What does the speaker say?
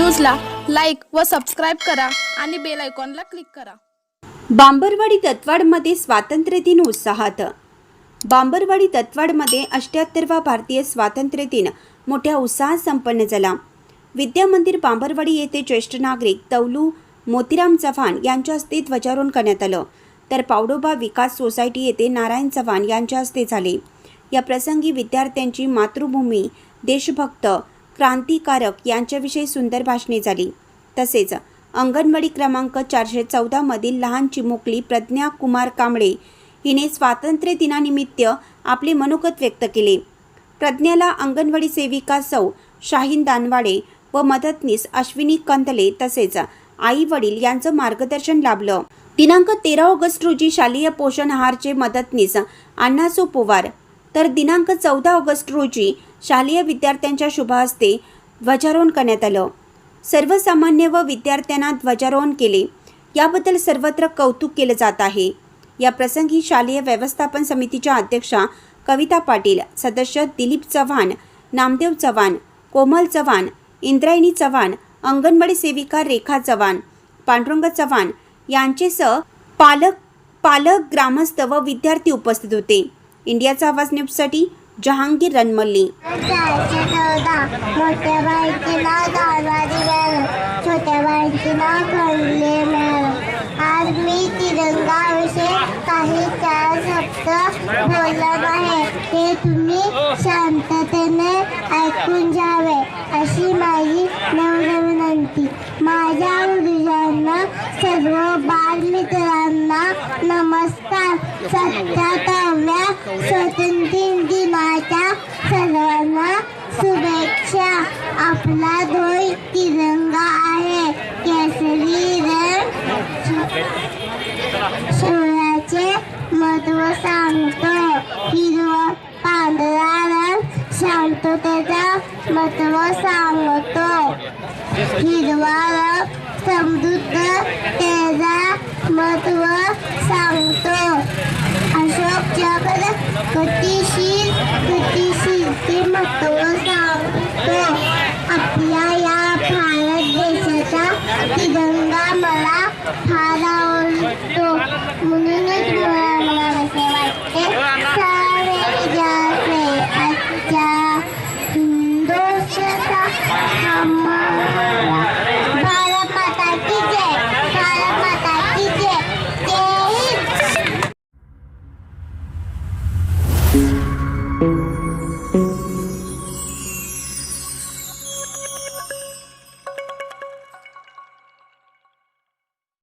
व सबस्क्राईब करा आणि बेल आयकॉनला क्लिक करा. बांबरवाडी दत्तवाडमध्ये स्वातंत्र्य दिन उत्साहात. बांबरवाडी दत्तवाडमध्ये अष्ट्याहत्तरवा भारतीय स्वातंत्र्य दिन मोठ्या उत्साहात संपन्न झाला. विद्यामंदिर बांबरवाडी येथे ज्येष्ठ नागरिक तौलू मोतीराम चव्हाण यांच्या हस्ते ध्वजारोहण करण्यात आलं. तर पावडोबा विकास सोसायटी येथे नारायण चव्हाण यांच्या हस्ते झाले. या प्रसंगी विद्यार्थ्यांची मातृभूमी देशभक्त क्रांतिकारक यांच्याविषयी सुंदर भाषणे झाली. तसेच अंगणवाडी क्रमांक चारशे चौदामधील लहान चिमुकली प्रज्ञा कुमार कांबळे हिने स्वातंत्र्य दिनानिमित्त आपले मनोगत व्यक्त केले. प्रज्ञाला अंगणवाडी सेविका सौ शाहीन दानवाडे व मदतनीस अश्विनी कंदले तसेच आई वडील यांचं मार्गदर्शन लाभलं. दिनांक तेरा ऑगस्ट रोजी शालेय पोषण आहारचे मदतनीस अण्णासो पोवार. तर दिनांक चौदा ऑगस्ट रोजी शालेय विद्यार्थ्यांच्या शुभहस्ते ध्वजारोहण करण्यात आलं. सर्वसामान्य व विद्यार्थ्यांना ध्वजारोहण केले. याबद्दल सर्वत्र कौतुक केलं जात आहे. या प्रसंगी शालेय व्यवस्थापन समितीच्या अध्यक्षा कविता पाटील सदस्य दिलीप चव्हाण नामदेव चव्हाण कोमल चव्हाण इंद्रायणी चव्हाण अंगणवाडी सेविका रेखा चव्हाण पांडुरंग चव्हाण यांचेसह पालक पालक ग्रामस्थ व विद्यार्थी उपस्थित होते. इंडियाचा आवाज न्यूजसाठी जहांगीर रनमल्ली मोठ्या छोट्या आज मी तिरंगाविषयी काही चार शब्द बोलत आहे. ते तुम्ही शांततेने ऐकून जावे अशी माझी नवनविनंती विनंती. माझ्या गुरुजांना सर्व बालमित्रांना नमस्कार सत्याहत्तरव्या स्वत सगळ्यांना शुभेच्छा. आपला धोय तिरंगा आहे. केसरी रंग. शौर्याचे महत्त्व सांगतो. हिरवा पांढरा रंग. शांततेचा महत्त्व सांगतो. हिरवा रंग समृद्धतेचा महत्त्व सांग सांगतो आपल्या या भारत देशाचा तिरंगा मला फार आवडतो. म्हणूनच